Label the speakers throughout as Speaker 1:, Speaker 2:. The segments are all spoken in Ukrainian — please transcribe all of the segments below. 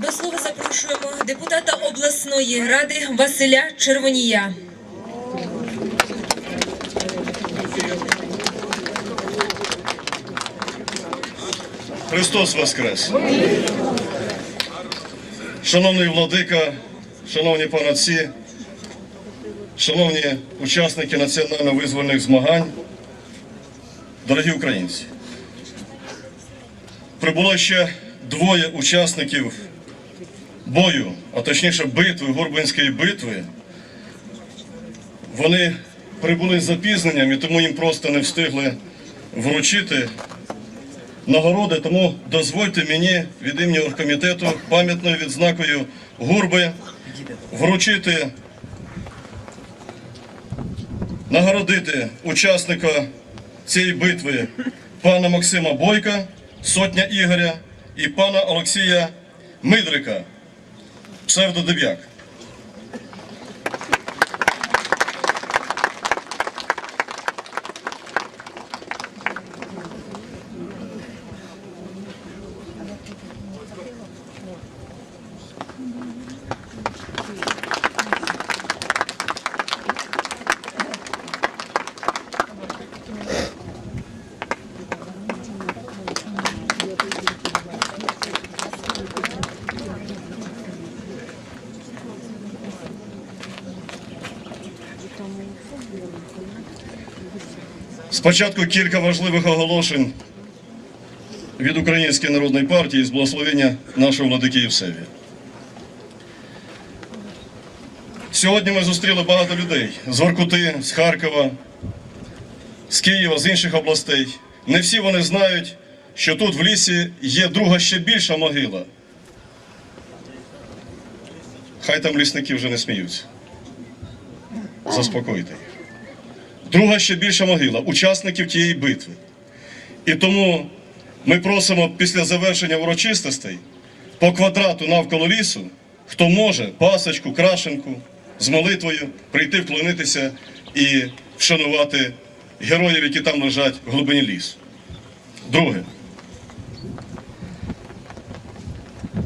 Speaker 1: До слова запрошуємо депутата обласної ради Василя Червонія.
Speaker 2: Христос Воскрес! Шановний владика, шановні панотці, шановні учасники національно-визвольних змагань, дорогі українці, прибуло ще двоє учасників бою, а точніше битви, Горбинської битви. Вони прибули з запізненням і тому їм просто не встигли вручити нагороди, тому дозвольте мені від імені оргкомітету пам'ятною відзнакою гурби вручити, нагородити учасника цієї битви пана Максима Бойка, сотня Ігоря і пана Олексія Мидрика, псевдодеб'як. Спочатку кілька важливих оголошень від Української народної партії з благословення нашого владики Євсевія. Сьогодні ми зустріли багато людей з Воркути, з Харкова, з Києва, з інших областей. Не всі вони знають, що тут в лісі є друга ще більша могила. Хай там лісники вже не сміються. Заспокойте їх. Друга ще більша могила учасників тієї битви. І тому ми просимо після завершення урочистостей по квадрату навколо лісу, хто може, пасочку, крашенку з молитвою прийти вклонитися і вшанувати героїв, які там лежать в глибині лісу. Друге.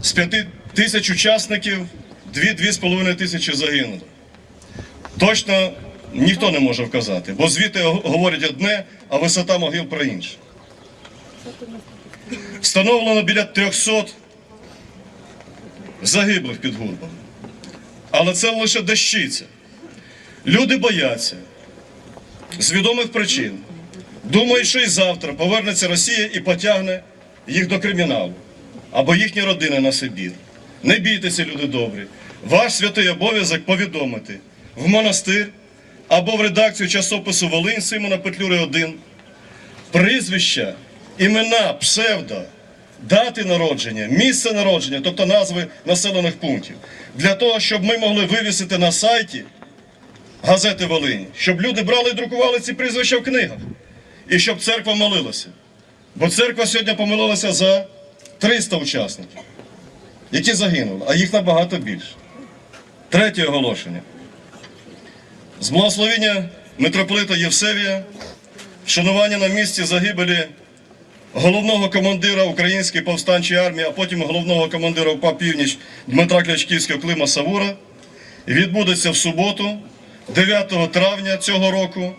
Speaker 2: З п'яти тисяч учасників дві-дві з половиною тисячі загинуло. Точно ніхто не може вказати, бо звідти говорять одне, а висота могил про інше. Встановлено біля 300 загиблих під гурбами. Але це лише дещиця. Люди бояться з відомих причин. Думають, що і завтра повернеться Росія і потягне їх до криміналу або їхні родини на Сибір. Не бійтеся, люди добрі. Ваш святий обов'язок повідомити в монастир або в редакцію часопису Волинь Симона Петлюри 1 прізвища, імена, псевдо, дати народження, місце народження, тобто назви населених пунктів, для того, щоб ми могли вивісити на сайті газети Волині, щоб люди брали і друкували ці прізвища в книгах, і щоб церква молилася. Бо церква сьогодні помилилася за 300 учасників, які загинули, а їх набагато більше. Третє оголошення. З благословення митрополита Євсевія, вшанування на місці загибелі головного командира Української повстанчої армії, а потім головного командира УПА Північ Дмитра Клячківського Клима Савура, відбудеться в суботу, 9 травня цього року,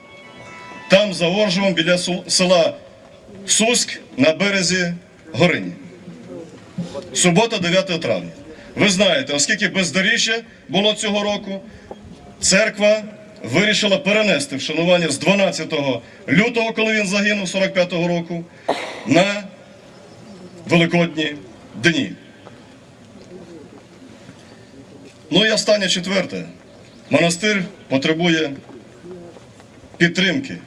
Speaker 2: там за Оржевом біля села Суск на березі Горині. Субота, 9 травня. Ви знаєте, оскільки бездоріжжя було цього року, церква вирішила перенести вшанування з 12 лютого, коли він загинув 45-го року, на Великодні дні. Ну і останнє четверте. Монастир потребує підтримки.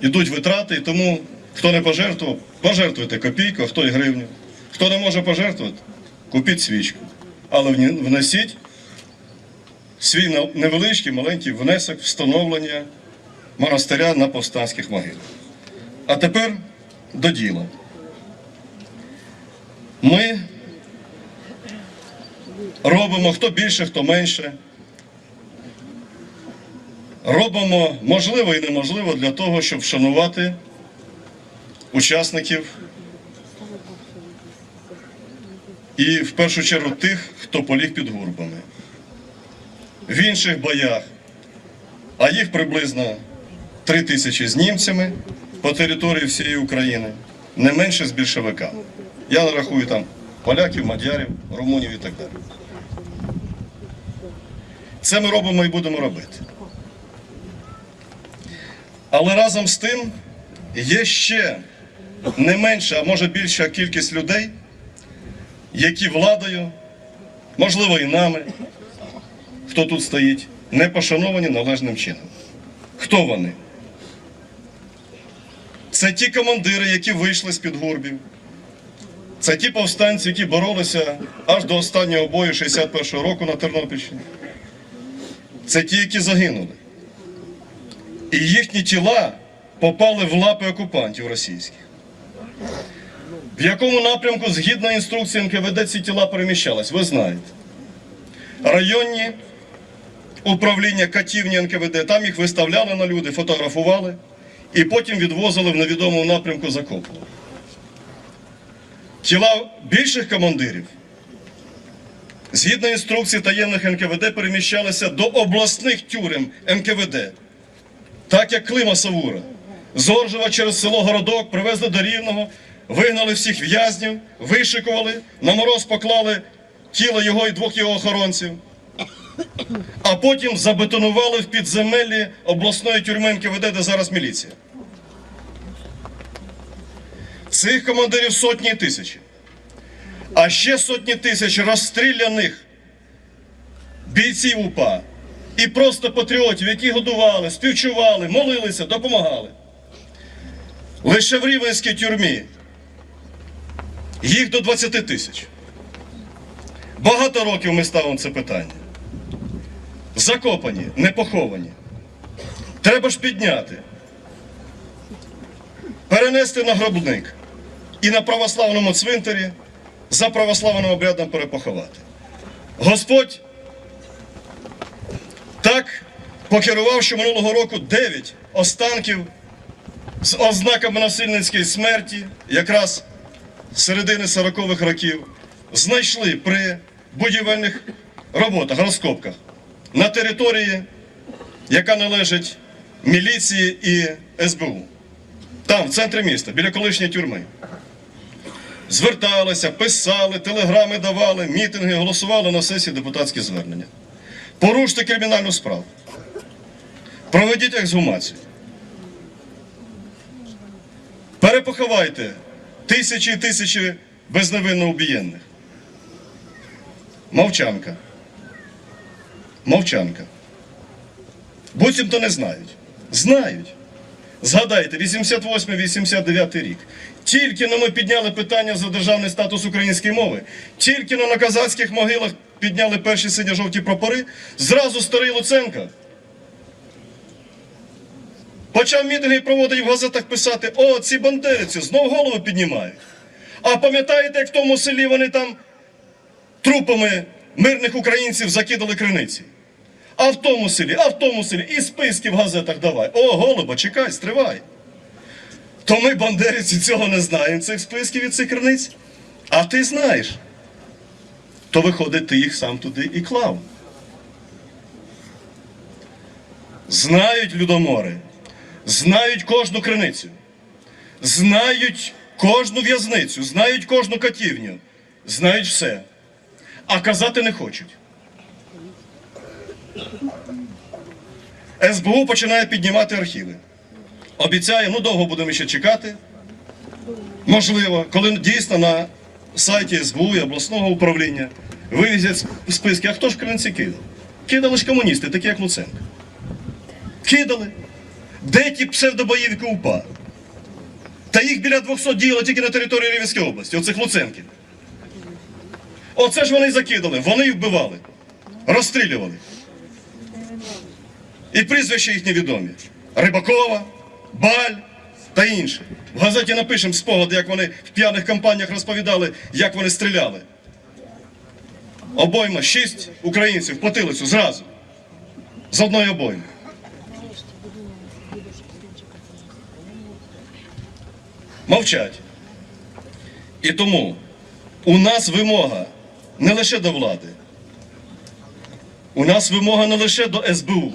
Speaker 2: Ідуть витрати, і тому хто не пожертвував, пожертвуйте копійку, хто і гривню. Хто не може пожертвувати, купіть свічку. Але внесіть свій невеличкий маленький внесок встановлення монастиря на повстанських могилах. А тепер до діла. Ми робимо хто більше, хто менше. Робимо можливо і неможливо для того, щоб вшанувати учасників і в першу чергу тих, хто поліг під гурбами. В інших боях, а їх приблизно 3 тисячі з німцями по території всієї України, не менше з більшовиками. Я не рахую там поляків, мадярів, румунів і так далі. Це ми робимо і будемо робити. Але разом з тим є ще не менша, а може більша кількість людей, які владою, можливо, і нами, хто тут стоїть, не пошановані належним чином. Хто вони? Це ті командири, які вийшли з під гурбів. Це ті повстанці, які боролися аж до останнього бою 61-го року на Тернопільщині. Це ті, які загинули. І їхні тіла попали в лапи окупантів російських. В якому напрямку, згідно інструкції НКВД, ці тіла переміщались, ви знаєте. Районні управління катівні НКВД, там їх виставляли на люди, фотографували і потім відвозили в невідомому напрямку закопували. Тіла більших командирів, згідно інструкції таємних НКВД, переміщалися до обласних тюрем НКВД, так як Клима Савура. З Оржева через село Городок привезли до Рівного, вигнали всіх в'язнів, вишикували, на мороз поклали тіло його і двох його охоронців, а потім забетонували в підземеллі обласної тюрми НКВД, де зараз міліція. Цих командирів сотні і тисячі. А ще сотні тисяч розстріляних бійців УПА і просто патріотів, які годували, співчували, молилися, допомагали. Лише в Рівненській тюрмі їх до 20 тисяч. Багато років ми ставимо це питання. Закопані, не поховані. Треба ж підняти, перенести на гробник і на православному цвинтарі за православним обрядом перепоховати. Господь так покерував, що минулого року 9 останків з ознаками насильницької смерті, якраз середини 40-х років, знайшли при будівельних роботах, розкопках на території, яка належить міліції і СБУ. Там, в центрі міста, біля колишньої тюрми. Зверталися, писали, телеграми давали, мітинги, голосували на сесії депутатські звернення. Поруште кримінальну справу. Проведіть ексгумацію. Перепоховайте тисячі і тисячі безневинно убієнних. Мовчанка. Мовчанка. Буцімто не знають. Знають. Згадайте, 88-89 рік. Тільки но ми підняли питання за державний статус української мови, тільки но на казацьких могилах підняли перші синьо-жовті прапори, зразу старий Луценко почав мітинги проводити в газетах писати: о, ці бандериці знов голову піднімають. А пам'ятаєте, як в тому селі вони там трупами мирних українців закидали криниці? А в тому селі, а в тому селі, і списки в газетах давай. О, голуба, чекай, стривай. То ми, бандерівці, цього не знаємо, цих списків і цих криниць. А ти знаєш. То виходить, ти їх сам туди і клав. Знають людомори, знають кожну криницю, знають кожну в'язницю, знають кожну катівню, знають все. А казати не хочуть. СБУ починає піднімати архіви. Обіцяє, ну довго будемо ще чекати. Можливо, коли дійсно на сайті СБУ і обласного управління вивізять списки, а хто ж криниці кидав? Кидали ж комуністи, такі як Луценко. Кидали. Де ті псевдобоївки УПА? Та їх біля 200 діяло тільки на території Рівненської області, оцих Луценків. Оце ж вони закидали, вони їх вбивали, розстрілювали. І прізвища їх невідомі. Рибакова, Баль та інші. В газеті напишемо спогади, як вони в п'яних кампаніях розповідали, як вони стріляли. Обойма шість українців потилицю зразу. З одної обойми. Мовчать. І тому у нас вимога не лише до влади. У нас вимога не лише до СБУ,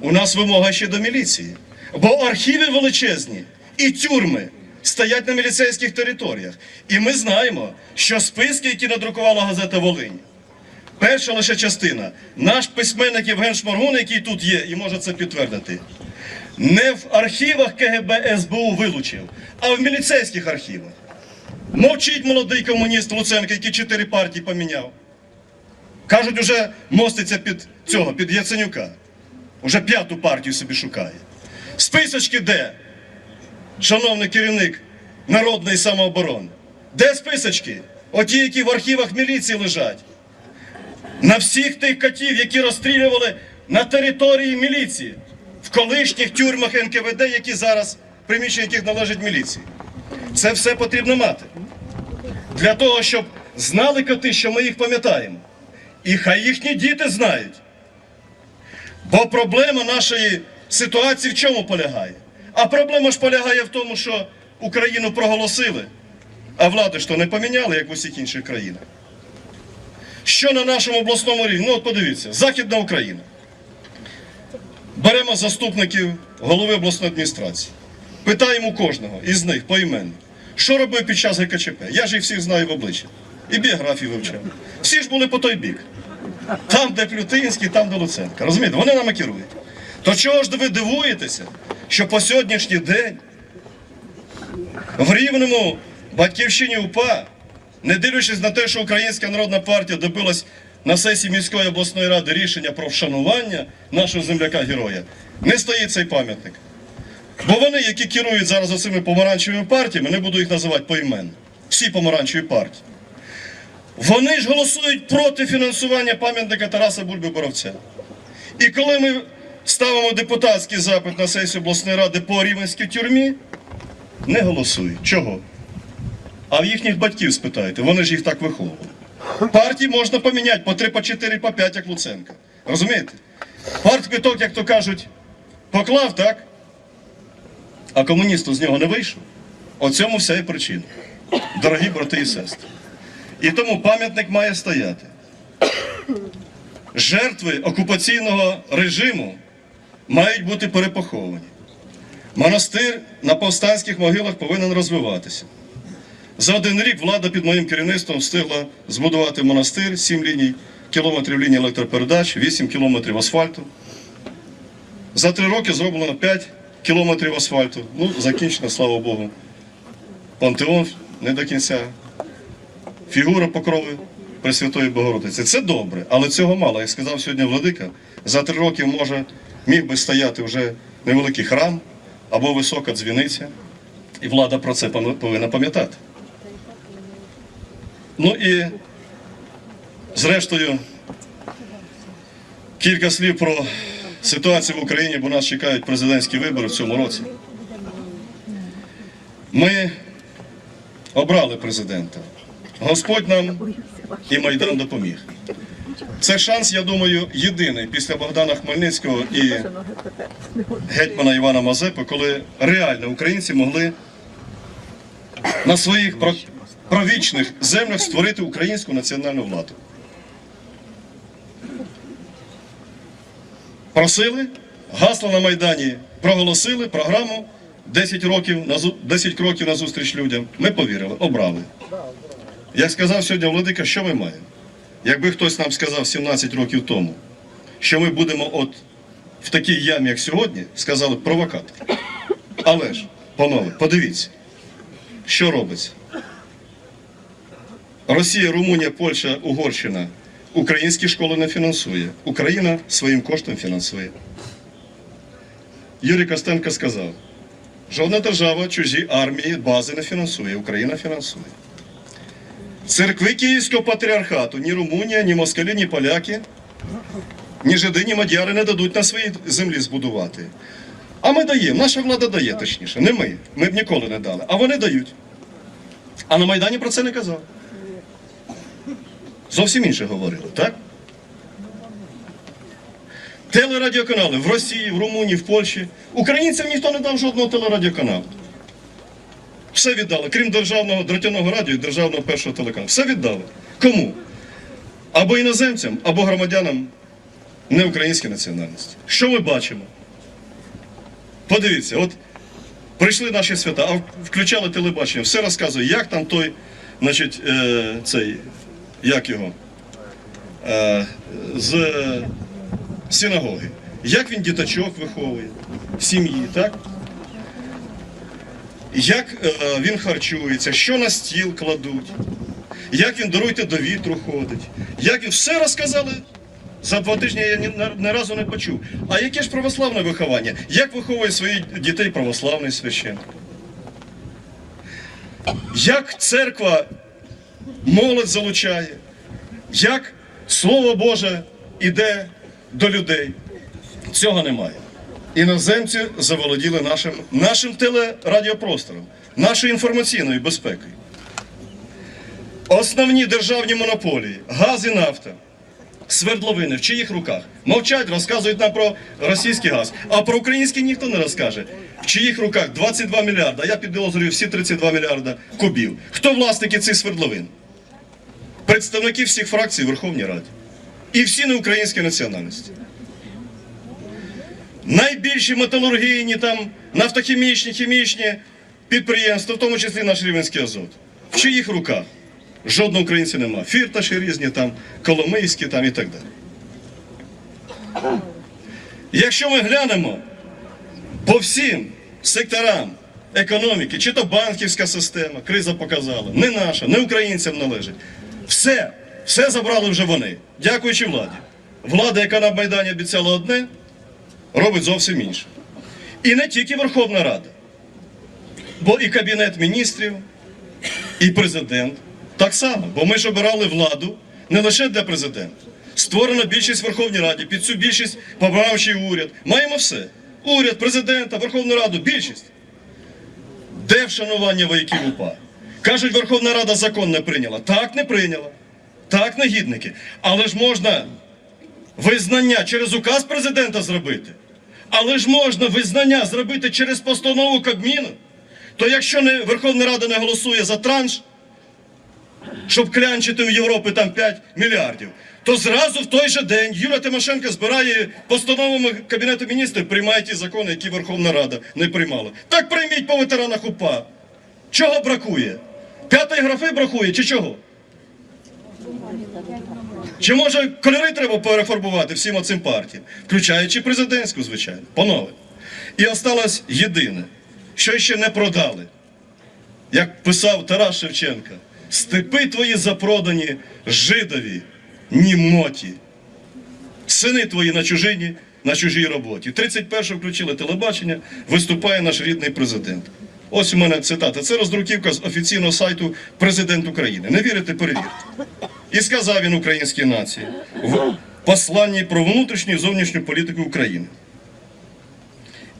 Speaker 2: у нас вимога ще до міліції. Бо архіви величезні і тюрми стоять на міліцейських територіях. І ми знаємо, що списки, які надрукувала газета Волинь, перша лише частина, наш письменник Євген Шморгун, який тут є і може це підтвердити, не в архівах КГБ СБУ вилучив, а в міліцейських архівах. Мовчить молодий комуніст Луценко, який чотири партії поміняв. Кажуть, уже моститься під цього, під Яценюка. Уже п'яту партію собі шукає. Списочки де? Шановний керівник народної самооборони. Де списочки? Оті, які в архівах міліції лежать. На всіх тих котів, які розстрілювали на території міліції, в колишніх тюрмах НКВД, які зараз, приміщення яких належать міліції. Це все потрібно мати. Для того, щоб знали коти, що ми їх пам'ятаємо. І хай їхні діти знають. Бо проблема нашої ситуації в чому полягає? А проблема ж полягає в тому, що Україну проголосили, а влади ж то не поміняли, як в усіх інших країнах. Що на нашому обласному рівні? Ну, от подивіться, Західна Україна. Беремо заступників голови обласної адміністрації. Питаємо кожного із них поіменно, що робив під час ГКЧП. Я ж їх всіх знаю в обличчя. І біографію вивчав. Всі ж були по той бік. Там, де Плютинський, там, де Луценко. Розумієте, вони нами керують. То чого ж ви дивуєтеся, що по сьогоднішній день в Рівному батьківщині УПА, не дивлячись на те, що Українська народна партія добилась на сесії міської обласної ради рішення про вшанування нашого земляка-героя, не стоїть цей пам'ятник. Бо вони, які керують зараз оцими помаранчевими партіями, не буду їх називати поіменно, всі помаранчеві партії. Вони ж голосують проти фінансування пам'ятника Тараса Бульби Боровця. І коли ми ставимо депутатський запит на сесію обласної ради по рівенській тюрмі, не голосують. Чого? А в їхніх батьків спитайте, вони ж їх так виховували. Партії можна поміняти по 3, по 4, по 5, як Луценка. Розумієте? Партквиток, як то кажуть, поклав, так? А комуністу з нього не вийшов. О цьому вся і причина. Дорогі брати і сестри. І тому пам'ятник має стояти. Жертви окупаційного режиму мають бути перепоховані. Монастир на повстанських могилах повинен розвиватися. За один рік влада під моїм керівництвом встигла збудувати монастир, 7 ліній, кілометрів ліній електропередач, 8 кілометрів асфальту. За три роки зроблено 5 кілометрів асфальту. Ну, закінчено, слава Богу. Пантеон не до кінця. Фігура покрови Пресвятої Богородиці. Це добре, але цього мало. Як сказав сьогодні Владика, за три роки може міг би стояти вже невеликий храм або висока дзвіниця. І влада про це повинна пам'ятати. Ну і зрештою, кілька слів про ситуацію в Україні, бо нас чекають президентські вибори в цьому році. Ми обрали президента. Господь нам і Майдан допоміг. Це шанс, я думаю, єдиний після Богдана Хмельницького і гетьмана Івана Мазепи, коли реально українці могли на своїх про- правічних землях створити українську національну владу. Просили, гасло на Майдані проголосили програму 10 років 10 кроків на зустріч людям. Ми повірили, обрали. Як сказав сьогодні Владика, що ми маємо? Якби хтось нам сказав 17 років тому, що ми будемо от в такій ямі, як сьогодні, сказали провокатор. Але ж, панове, подивіться, що робиться. Росія, Румунія, Польща, Угорщина українські школи не фінансує. Україна своїм коштом фінансує. Юрій Костенко сказав: жодна держава чужі армії, бази не фінансує, Україна фінансує. Церкви Київського патріархату ні Румунія, ні москалі, ні поляки, ні жиди, ні мадяри не дадуть на своїй землі збудувати. А ми даємо, наша влада дає, точніше, не ми. Ми б ніколи не дали. А вони дають. А на Майдані про це не казав. Зовсім інше говорили, так? Телерадіоканали в Росії, в Румунії, в Польщі. Українцям ніхто не дав жодного телерадіоканалу. Все віддали, крім державного дротяного радіо і державного першого телеканалу. Все віддали. Кому? Або іноземцям, або громадянам неукраїнської національності. Що ми бачимо? Подивіться, от прийшли наші свята, а включали телебачення, все розказує, як там той, значить, е, цей, як його, е, з е, синагоги. Як він діточок виховує, сім'ї, так? Як е, він харчується, що на стіл кладуть, як він даруйте до вітру ходить, як він все розказали. За два тижні я ні, ні, разу не почув. А яке ж православне виховання? Як виховує своїх дітей православний священник? Як церква молодь залучає? Як Слово Боже іде до людей? Цього немає. Іноземці заволоділи нашим, нашим телерадіопростором, нашою інформаційною безпекою. Основні державні монополії газ і нафта, свердловини в чиїх руках? Мовчать, розказують нам про російський газ, а про український ніхто не розкаже. В чиїх руках 22 мільярда, я підозрюю всі 32 мільярда кубів. Хто власники цих свердловин? Представники всіх фракцій Верховній Раді. І всі неукраїнські національності. Найбільші металургійні, там, нафтохімічні, хімічні підприємства, в тому числі наш Рівенський Азот. В чиїх руках? Жодного українця нема. Фірташі різні, там, Коломийські там, і так далі. Якщо ми глянемо по всім секторам економіки, чи то банківська система, криза показала, не наша, не українцям належить. Все, все забрали вже вони, дякуючи владі. Влада, яка на Майдані обіцяла одне, робить зовсім інше. І не тільки Верховна Рада, бо і Кабінет міністрів, і президент так само. Бо ми ж обирали владу не лише для президента. Створена більшість в Верховній Раді, під цю більшість побравший уряд. Маємо все. Уряд, президента, Верховну Раду, більшість. Де вшанування вояків УПА? Кажуть, Верховна Рада закон не прийняла. Так, не прийняла. Так, негідники. Але ж можна визнання через указ президента зробити. Але ж можна визнання зробити через постанову Кабміну. То якщо не, Верховна Рада не голосує за транш, щоб клянчити в Європі там 5 мільярдів, то зразу в той же день Юлія Тимошенко збирає постановами Кабінету міністрів, приймає ті закони, які Верховна Рада не приймала. Так прийміть по ветеранах УПА. Чого бракує? П'ятої графи бракує чи чого? Чи може кольори треба перефарбувати всім оцим партіям, включаючи президентську, звичайно, панове. І осталось єдине, що ще не продали. Як писав Тарас Шевченка, степи твої запродані жидові, німоті, сини твої на чужині, на чужій роботі. 31-го включили телебачення, виступає наш рідний президент. Ось у мене цитата. Це роздруківка з офіційного сайту Президент України. Не вірите, перевірте. І сказав він українській нації в посланні про внутрішню і зовнішню політику України.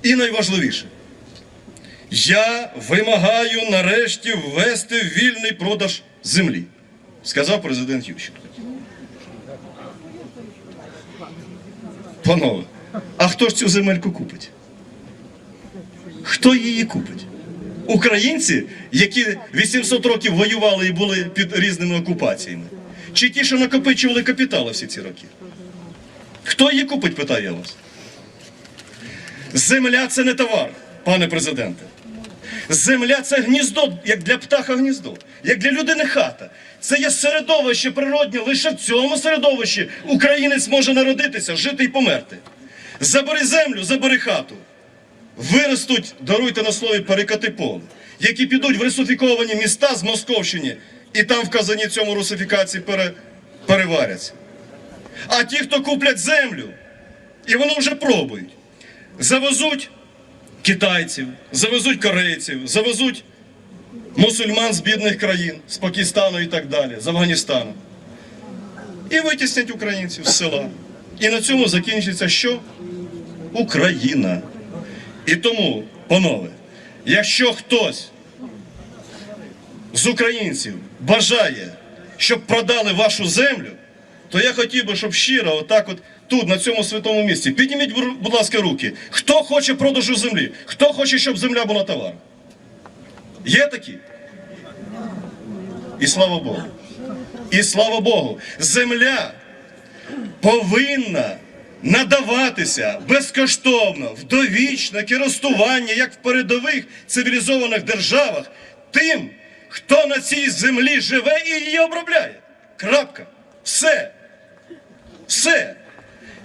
Speaker 2: І найважливіше, я вимагаю нарешті ввести вільний продаж землі, сказав президент Ющенко. Панове, а хто ж цю земельку купить? Хто її купить? Українці, які 800 років воювали і були під різними окупаціями? Чи ті, що накопичували капітали всі ці роки? Хто її купить, питаю я вас. Земля це не товар, пане президенте. Земля це гніздо, як для птаха гніздо, як для людини хата. Це є середовище природнє. Лише в цьому середовищі українець може народитися, жити і померти. Забери землю, забери хату. Виростуть, даруйте на слові перекати поле, які підуть в русифіковані міста з Московщини, і там в казані цьому русифікації пере, переваряться. А ті, хто куплять землю, і вони вже пробують, завезуть китайців, завезуть корейців, завезуть мусульман з бідних країн, з Пакистану і так далі, з Афганістану. І витіснять українців з села. І на цьому закінчиться що? Україна. І тому, панове, якщо хтось з українців бажає, щоб продали вашу землю, то я хотів би, щоб щиро, отак от тут, на цьому святому місці, підніміть, будь ласка, руки. Хто хоче продажу землі? Хто хоче, щоб земля була товаром? Є такі? І слава Богу. І слава Богу, земля повинна надаватися безкоштовно в довічне користування, як в передових цивілізованих державах, тим, хто на цій землі живе і її обробляє. Крапка. Все. Все.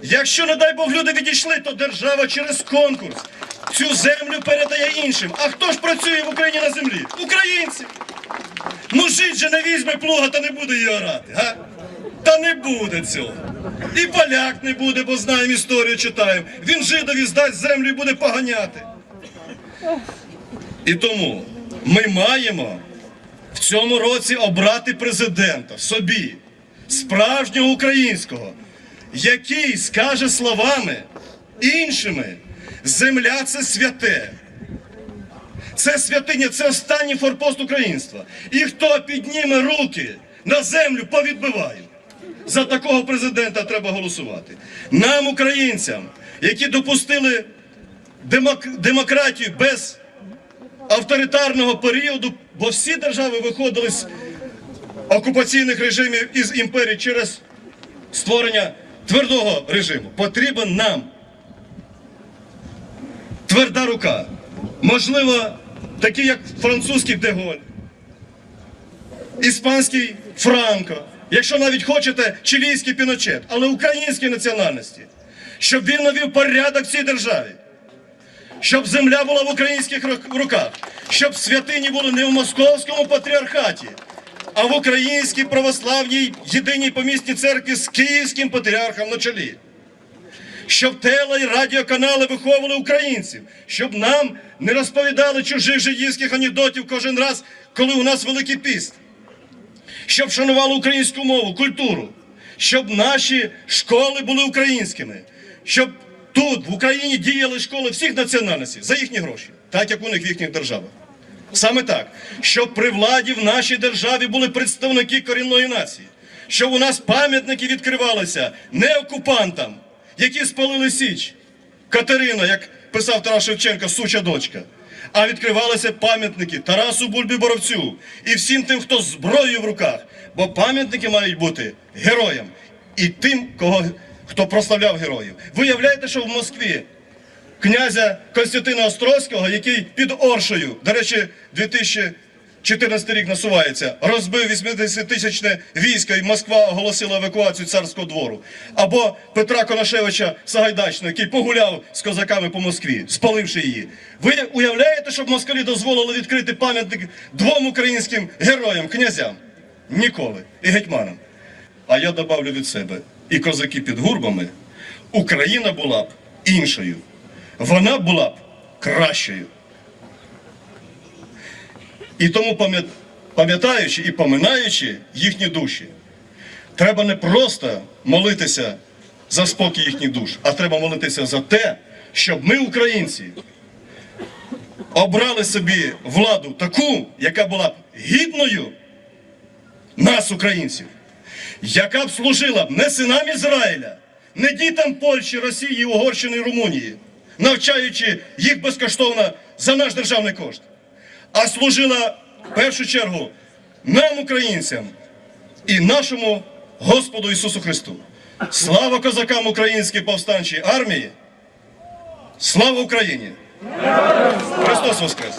Speaker 2: Якщо, не дай Бог, люди відійшли, то держава через конкурс цю землю передає іншим. А хто ж працює в Україні на землі? Українці. Ну жить же не візьме плуга, та не буде її орати, га? Та не буде цього. І поляк не буде, бо знаємо історію, читаємо. Він жидові здасть землю і буде поганяти. І тому ми маємо в цьому році обрати президента собі, справжнього українського, який скаже словами іншими: земля це святе. Це святиня, це останній форпост українства. І хто підніме руки на землю, повідбиває. За такого президента треба голосувати. Нам, українцям, які допустили демок- демократію без авторитарного періоду, бо всі держави виходили з окупаційних режимів із імперії через створення твердого режиму. Потрібен нам тверда рука. Можливо, такі як французький Деголь, іспанський Франко, якщо навіть хочете, чилійський Піночет, але українській національності, щоб він навів порядок в цій державі, щоб земля була в українських руках, щоб святині були не в московському патріархаті, а в українській православній єдиній помісній церкві з київським патріархом на чолі. Щоб теле і радіоканали виховували українців, щоб нам не розповідали чужих жидівських анекдотів кожен раз, коли у нас великий піст, щоб шанували українську мову, культуру, щоб наші школи були українськими, щоб тут, в Україні, діяли школи всіх національностей за їхні гроші, так як у них в їхніх державах. Саме так, щоб при владі в нашій державі були представники корінної нації, щоб у нас пам'ятники відкривалися не окупантам, які спалили Січ, Катерина, як писав Тарас Шевченко, суча дочка. А відкривалися пам'ятники Тарасу Бульбі Боровцю і всім тим, хто зброєю в руках. Бо пам'ятники мають бути героям і тим, кого, хто прославляв героїв. Виявляєте, що в Москві князя Константина Острозького, який під Оршею, до речі, 2014 рік насувається, розбив 80-тисячне військо і Москва оголосила евакуацію царського двору. Або Петра Конашевича Сагайдачного, який погуляв з козаками по Москві, спаливши її. Ви уявляєте, щоб москалі дозволили відкрити пам'ятник двом українським героям, князям? Ніколи. І гетьманам. А я добавлю від себе, і козаки під гурбами, Україна була б іншою. Вона була б кращою. І тому, пам'ятаючи і поминаючи їхні душі, треба не просто молитися за спокій їхніх душ, а треба молитися за те, щоб ми, українці, обрали собі владу таку, яка була б гідною нас, українців, яка б служила б не синам Ізраїля, не дітям Польщі, Росії, Угорщини і Румунії, навчаючи їх безкоштовно за наш державний кошт, а служила в першу чергу нам, українцям, і нашому Господу Ісусу Христу. Слава козакам Української повстанчої армії! Слава Україні! Христос Воскрес!